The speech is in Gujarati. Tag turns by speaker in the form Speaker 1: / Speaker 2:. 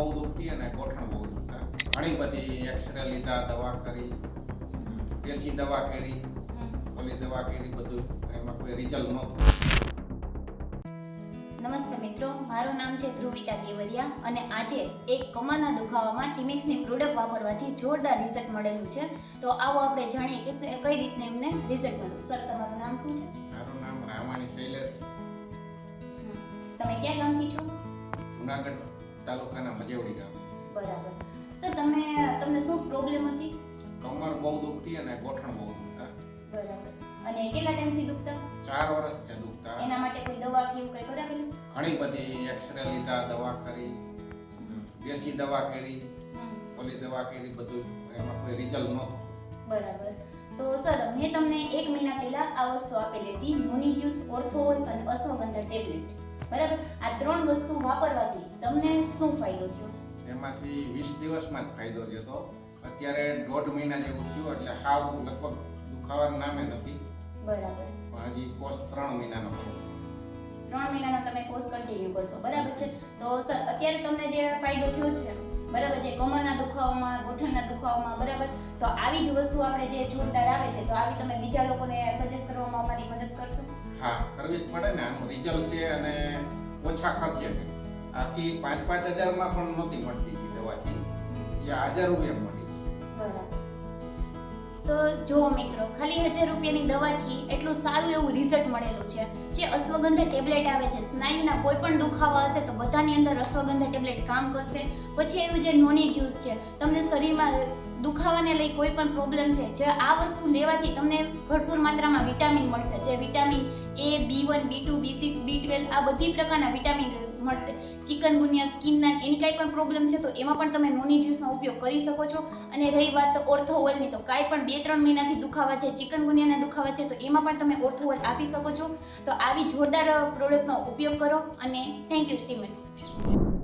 Speaker 1: બહુ દુખતી અને ગોઠણ બહુ દુખતા. ઘણી બધી એક્સરે લીધા દવા કરી દેશી દવા કરી ઓલી દવા કરી બધું એમાં કોઈ રિઝલ્ટ નહોતું
Speaker 2: નમસ્તે મિત્રો મારું નામ છે ધ્રુવિતા દેવરિયા અને આજે એક કમરના દુખાવામાં ટીમેક્સની પ્રોડક્ટ વાપરવાથી જોરદાર રિઝલ્ટ મળેલું છે. તો આવો આપણે જાણીએ કે કઈ રીતને એમને રિઝલ્ટ મળ્યું. સર તમારું નામ શું છે?
Speaker 1: મારું નામ રામાણી શૈલેષ.
Speaker 2: તમે ક્યાં ગામથી છો?
Speaker 1: જુનાગઢ. તાલુકાના મજેવડી ગામ.
Speaker 2: બરાબર. સર તમે તમને શું પ્રોબ્લેમ હતી?
Speaker 1: કમર બહુ દુખતી અને ગોઠણ બહુ દુખતા.
Speaker 2: બરાબર. અને કેટલા ટાઈમથી દુખતા?
Speaker 1: ચાર વર્ષથી દુખતા.
Speaker 2: એના માટે કોઈ દવા કે એવું કંઈ કરાવેલું
Speaker 1: ઘણી બધી એક્સરે લીધા દવા કરી દેશી દવા કરી ઓલી દવા કરી બધું. એમાં કોઈ રિઝલ્ટ નહોતું
Speaker 2: બરાબર. તો સર મેં તમને એક મહિના પહેલા આ વસ્તુ આપેલી હતી મોની જ્યુસ ઓર્થોલ અને અશ્વગંધા ટેબ્લેટ બરાબર? આ ત્રણ વસ્તુ વાપરવાથી તમને શું ફાયદો થયો?
Speaker 1: એમાંથી વીસ દિવસમાં જ ફાયદો થયો અત્યારે દોઢ મહિના જેવું થયું એટલે હાવ લગભગ દુખાવાનું નામે નથી.
Speaker 2: બરાબર.
Speaker 1: પણ હજી કોર્સ ત્રણ મહિનાનો
Speaker 2: ત્રણ મહિનાનો તમે કોર્સ કન્ટિન્યુ કરશો. બરાબર છે? તો સર અત્યારે તમને જે ફાયદો થયો છે બરાબર જે કમરના દુખાવામાં ગોઠણના દુખાવામાં બરાબર? તો આવી જ વસ્તુ આપણે જે જોરદાર આવે છે તો આવી તમે બીજા લોકોને
Speaker 1: હા કરવી જ પડે ને, આનું રિઝલ્ટ છે અને ઓછા ખર્ચે છે. આથી પાંચ પાંચ હજારમાં પણ નહોતી મળતી દવાથી. એ હજાર રૂપિયા મળી.
Speaker 2: તો જુઓ મિત્રો, ખાલી હજાર રૂપિયાની દવાથી એટલું સારું એવું રિઝલ્ટ મળેલું છે જે અશ્વગંધા ટેબ્લેટ આવે છે. સ્નાયુના કોઈ પણ દુખાવા હશે તો બધાની અંદર અશ્વગંધા ટેબ્લેટ કામ કરશે. પછી એવું જે નોની જ્યુસ છે દુખાવાને લઈ કોઈ પણ પ્રોબ્લેમ છે, જે આ વસ્તુ લેવાથી તમને ભરપૂર માત્રામાં વિટામિન મળશે. જે vitamin A B one B two B six B twelve આ બધી પ્રકારના વિટામિન મળશે. ચિકન ગુનિયા સ્કિનના એની કાંઈ પણ પ્રોબ્લેમ છે, તો એમાં પણ તમે નોની જ્યુસનો ઉપયોગ કરી શકો છો. અને રહી વાત ઓર્થોવલની તો કાંઈ પણ બે ત્રણ મહિનાથી દુખાવા છે ચિકન ગુનિયાના દુખાવા છે, તો એમાં પણ તમે ઓર્થોવલ આપી શકો છો. તો આવી જોરદાર પ્રોડક્ટનો ઉપયોગ કરો, અને થેન્ક યુ સ્ટીમક્સ